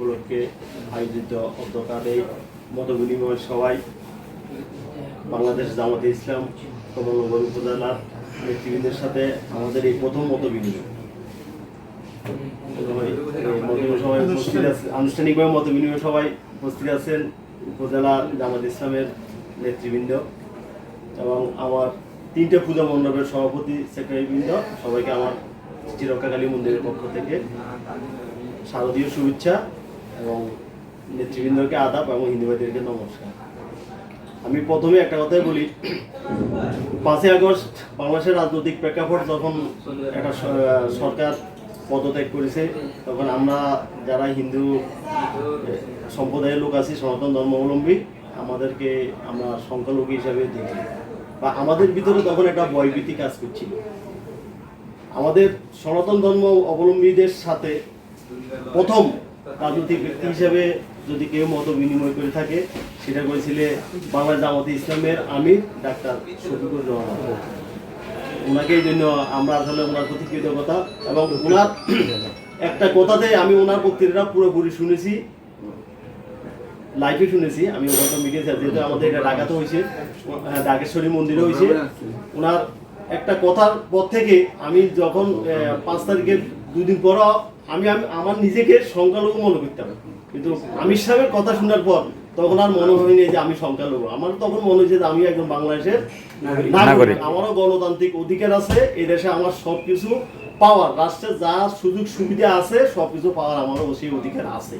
উপলক্ষে আয়োজিত অধ্যকার এই মত বিনিময় সভায় বাংলাদেশ জামাতে ইসলাম কমলনগর উপজেলার নেতৃবৃন্দের সাথে আমাদের এই প্রথম মত বিনিময় আনুষ্ঠানিকভাবে মত বিনিময় সভায় উপস্থিত আছেন উপজেলা জামাত ইসলামের নেতৃবৃন্দ এবং আমার তিনটে পূজা মণ্ডপের সভাপতি, সেক্রেটারিবৃন্দ, সবাইকে আমার চিরকালী মন্দিরের পক্ষ থেকে শারদীয় শুভেচ্ছা। এবং নেতৃবৃন্দকে আদাব এবং হিন্দুবাদীদেরকে নমস্কার। আমি প্রথমে একটা কথাই বলি, পাঁচই আগস্ট বাংলাদেশের রাজনৈতিক প্রেক্ষাপট যখন একটা সরকার পদত্যাগ করেছে, তখন আমরা যারা হিন্দু সম্প্রদায়ের লোক আছি, সনাতন ধর্মাবলম্বী, আমাদেরকে আমরা সংখ্যালঘু হিসাবে দেখি। বা আমাদের ভিতরে তখন একটা ভয়ভীতি কাজ করছিল। আমাদের সনাতন ধর্ম অবলম্বীদের সাথে প্রথম রাজনৈতিক ব্যক্তি হিসেবে যদি কেউ মত বিনিময় করে থাকে সেটা করেছিলে বাংলা জামাতে ইসলামের আমির ডাক্তার শফিকুর রহমান। ওনাকে এই জন্য আমরা আসলে ওনার প্রতি কৃতজ্ঞতা এবং ওনার একটা কথাতে আমি ওনার বক্তৃতা পুরোপুরি শুনেছি লাইভে শুনেছি আমি ওনার মিডিয়া যেহেতু আমাদের এটা ঢাকাতে হয়েছে হ্যাঁ, ঢাকেশ্বরী মন্দিরে হয়েছে। ওনার একটা কথার পর থেকে আমি যখন পাঁচ তারিখের দুদিন পর আমি আমি আমার নিজেকে সংখ্যালঘু মনে করতাম। কিন্তু আমির সাহেবের কথা শোনার পর তখন আর মনে হয়নি যে আমি সংখ্যালঘু। আমার তখন মনে হয়েছে যে আমি একজন বাংলাদেশের নাগরিক। আমারও গণতান্ত্রিক অধিকার আছে এই দেশে আমার সবকিছু পাওয়ার রাষ্ট্রের যা সুযোগ সুবিধা আছে সবকিছু পাওয়ার আমারও সেই অধিকার আছে।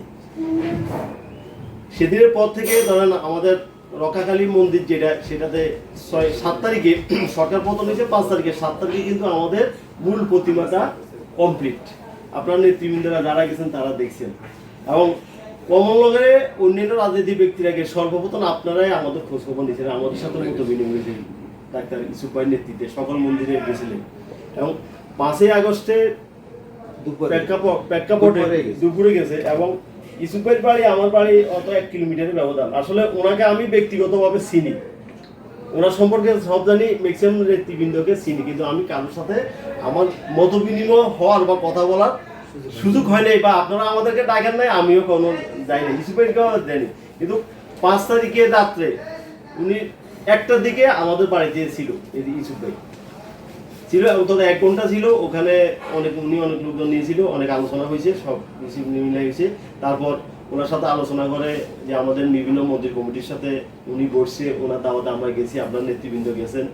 সেদিনের পর থেকে ধরেন আমাদের রকাকালী মন্দির যেটা সেটাতে ছয় সাত তারিখে সরকার পতন হয়েছে পাঁচ তারিখে। সাত তারিখে কিন্তু আমাদের মূল প্রতিমাটা কমপ্লিট আপনার নেতৃবৃন্দরা যারা গেছেন তারা দেখছেন। এবং কমলনগরে অন্যান্য রাজনীতি ব্যক্তিরাকে সর্বপ্রথম আপনারাই আমাদের খোঁজখবর নিয়েছিলেন আমাদের সাথে মতো বিনিময় হয়েছিল ডাক্তার ইসুফ ভাইয়ের নেতৃত্বে সকল মন্দিরে গেছিলেন। এবং পাঁচই আগস্টে প্রেক্ষাপট প্রেক্ষাপটে দুপুরে গেছে। দুপুরে গেছে এবং ইসুফের বাড়ি আমার বাড়ি অত এক কিলোমিটারের ব্যবধান। আসলে ওনাকে আমি ব্যক্তিগতভাবে চিনি। ওনার সম্পর্কে সব জানি ম্যাক্সিমাম নেতৃবৃন্দকে চিনি। কিন্তু আমি কারোর সাথে আমার মত বিনিময় হওয়ার বা কথা বলার সুযোগ হয় নাই বা আপনারা আমাদেরকে ডাকেন নাই, আমিও কোনো যাইনি ইসুফেরকেও যাইনি কিন্তু পাঁচ তারিখে রাত্রে উনি একটার দিকে আমাদের বাড়িতে ছিল ইসুফ ভাই। ছিল, অন্তত এক ঘণ্টা ছিল, ওখানে অনেক উনি অনেক লোকজন নিয়েছিল, অনেক আলোচনা হয়েছে, সব কিছু মিলে হয়েছে। তারপর ওনার সাথে আলোচনা করে যে আমাদের বিভিন্ন মন্দির কমিটির সাথে উনি বসছে ওনার দাওয়াতে আমরা গেছি আপনার নেতৃবৃন্দ গেছেন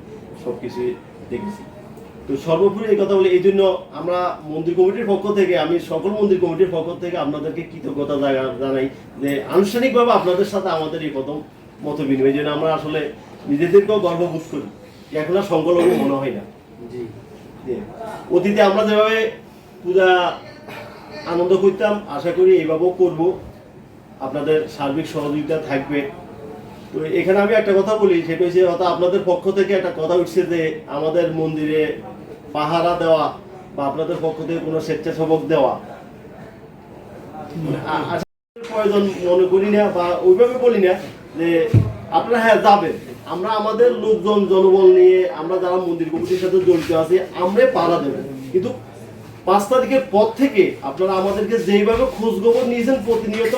সব কিছুই দেখেছি। তো সর্বোপরি এই কথা বলি এই জন্য আমরা মন্দির কমিটির পক্ষ থেকে আমি সকল মন্দির কমিটির পক্ষ থেকে আপনাদেরকে কৃতজ্ঞতা জানাই যে আনুষ্ঠানিকভাবে আপনাদের সাথে আমাদের এই প্রথম মত বিনিময় জন্য আমরা আসলে নিজেদেরকেও গর্ববোধ করি যে এখন আর সংকলন মনে হয় না। জি। অতীতে আমরা যেভাবে পূজা আনন্দ করতাম আশা করি এইভাবেও করব। আপনাদের সার্বিক সহযোগিতা থাকবে। তো এখানে আমি একটা কথা বলি, সেটা হচ্ছে হয়তো আপনাদের পক্ষ থেকে একটা কথা উঠছে যে আমাদের মন্দিরে পাহারা দেওয়া বা আপনাদের পক্ষ থেকে কোনো স্বেচ্ছাসেবক দেওয়া। আ- আশা করি প্রয়োজন মনে করি না বা ওইভাবে বলি না যে আপনারা হ্যাঁ যাবেন। আমরা আমাদের লোকজন, জনবল নিয়ে আমরা যারা মন্দির কমিটির সাথে জড়িত আছি আমরা পাড়া দেবো। কিন্তু পাঁচ তারিখের পর থেকে আপনারা আমাদেরকে যেইভাবে খোঁজ খবর নিয়েছেন প্রতিনিয়ত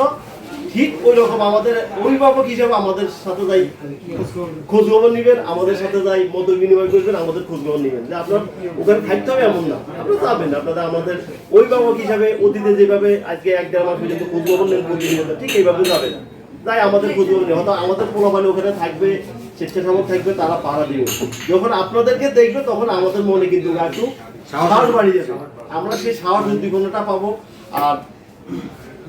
ঠিক ওই রকম আমাদের অভিভাবক হিসেবে আমাদের সাথে যাই। খোঁজ খবর নিবেন, আমাদের সাথে যাই, মত বিনিময় করবেন, আমাদের খোঁজ খবর নিবেন। যে আপনার ওখানে থাকতে হবে এমন না। আপনারা যাবেন আপনারা আমাদের অভিভাবক হিসাবে অতীতে যেভাবে আজকে এক দেড় মাস পর্যন্ত খোঁজ খবর নেন প্রতিনিয়ত, ঠিক এইভাবে যাবেন। তাই আমাদের খোঁজ খবর নেই হয়তো আমাদের পোলাপানি ওখানে থাকবে, স্বেচ্ছাসেবক থাকবে, তারা পাড়া দিবে যখন আপনাদেরকে দেখবে, তখন আমাদের মনে কিন্তু একটু সাহস বাড়িয়ে যাবে আমরা সেই সাহস উদ্দীপনাটা পাবো। আর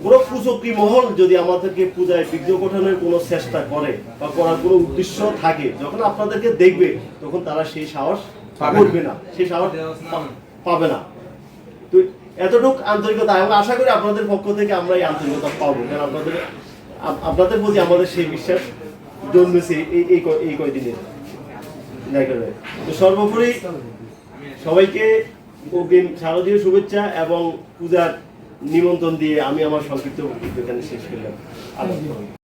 কোনো কুচক্রি মহল যদি আমাদেরকে পূজায় বিঘ্ন ঘটানোর কোনো চেষ্টা করে বা করার কোনো উদ্দেশ্য থাকে যখন আপনাদেরকে দেখবে তখন তারা সেই সাহস করবে না। সেই সাহস পাবে না। তো এতটুক আন্তরিকতা এবং আশা করি আপনাদের পক্ষ থেকে আমরা এই আন্তরিকতা পাবো। কারণ আপনাদের আপনাদের প্রতি আমাদের সেই বিশ্বাস জন্মেছে এই এই এই কয়দিনে। দেখা তো সর্বোপরি সবাইকে অগ্রিম শারদীয় শুভেচ্ছা এবং পূজার নিমন্ত্রণ দিয়ে আমি আমার সংক্ষিপ্ত বক্তব্য এখানে শেষ করলাম।